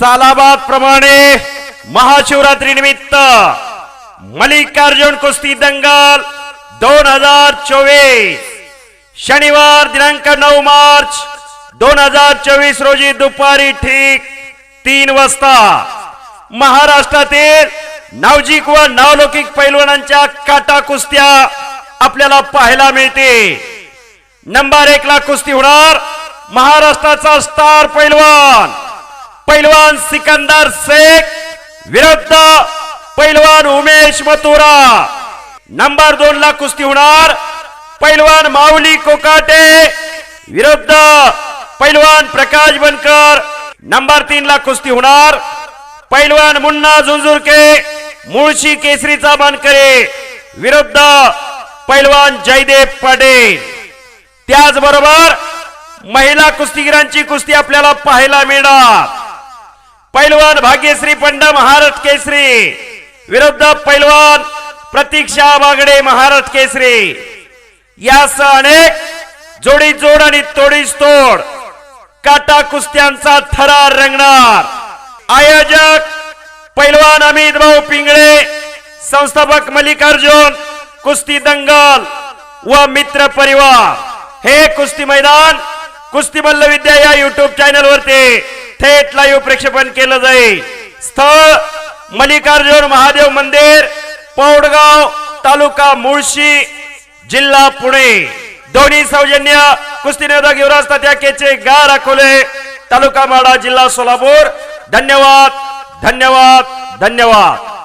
सालाबाद प्रमाणे महाशिवरात्री निमित्त मल्लिकार्जुन कुस्ती दंगल दोन हजार चोवीस. शनिवार दिनांक नऊ मार्च दोन हजार चोवीस रोजी दुपारी ठीक तीन वाजता महाराष्ट्रातील नावजिक व नावलौकिक पैलवानांच्या काटा कुस्त्या आपल्याला पाहायला मिळते. नंबर एक ला कुस्ती होणार महाराष्ट्राचा स्टार पैलवान. पैलवान सिकंदर शेख विरुद्ध पैलवान उमेश मथुरा. नंबर दोन ला कुस्ती होणार. पैलवान माऊली कोकाटे विरुद्ध पैलवान प्रकाश बनकर. नंबर तीन ला कुस्ती होणार. पैलवान मुन्ना झुंझुरके मुळशी केसरीचा मानकरे विरुद्ध पैलवान जयदेव पाटील. त्याचबरोबर महिला कुस्तीगिरांची कुस्ती आपल्याला पाहायला मिळणार. पैलवान भाग्यश्री पंडा महाराष्ट्र केसरी. विरुद्ध पैलवान प्रतीक्षा बागडे महाराष्ट्र केसरी. यासह अनेक जोडी जोड आणि तोडीस तोड काटा कुस्त्यांचा थरार रंगणार. आयोजक पैलवान अमित भाऊ पिंगळे संस्थापक मल्लिकार्जुन कुस्ती दंगल व मित्र परिवार. हे कुस्ती मैदान कुस्ती मल्लविद्या या युट्यूब चॅनल वरती थेट लाईव्ह प्रक्षेपण केलं जाईल. स्थळ मल्लिकार्जुन महादेव मंदिर पौडगाव तालुका मुळशी जिल्हा पुणे. दोन्ही सौजन्य कुस्तीनोदक युवराज तात्या केचे गार अकोले तालुका माडा जिल्हा सोलापूर. धन्यवाद धन्यवाद धन्यवाद.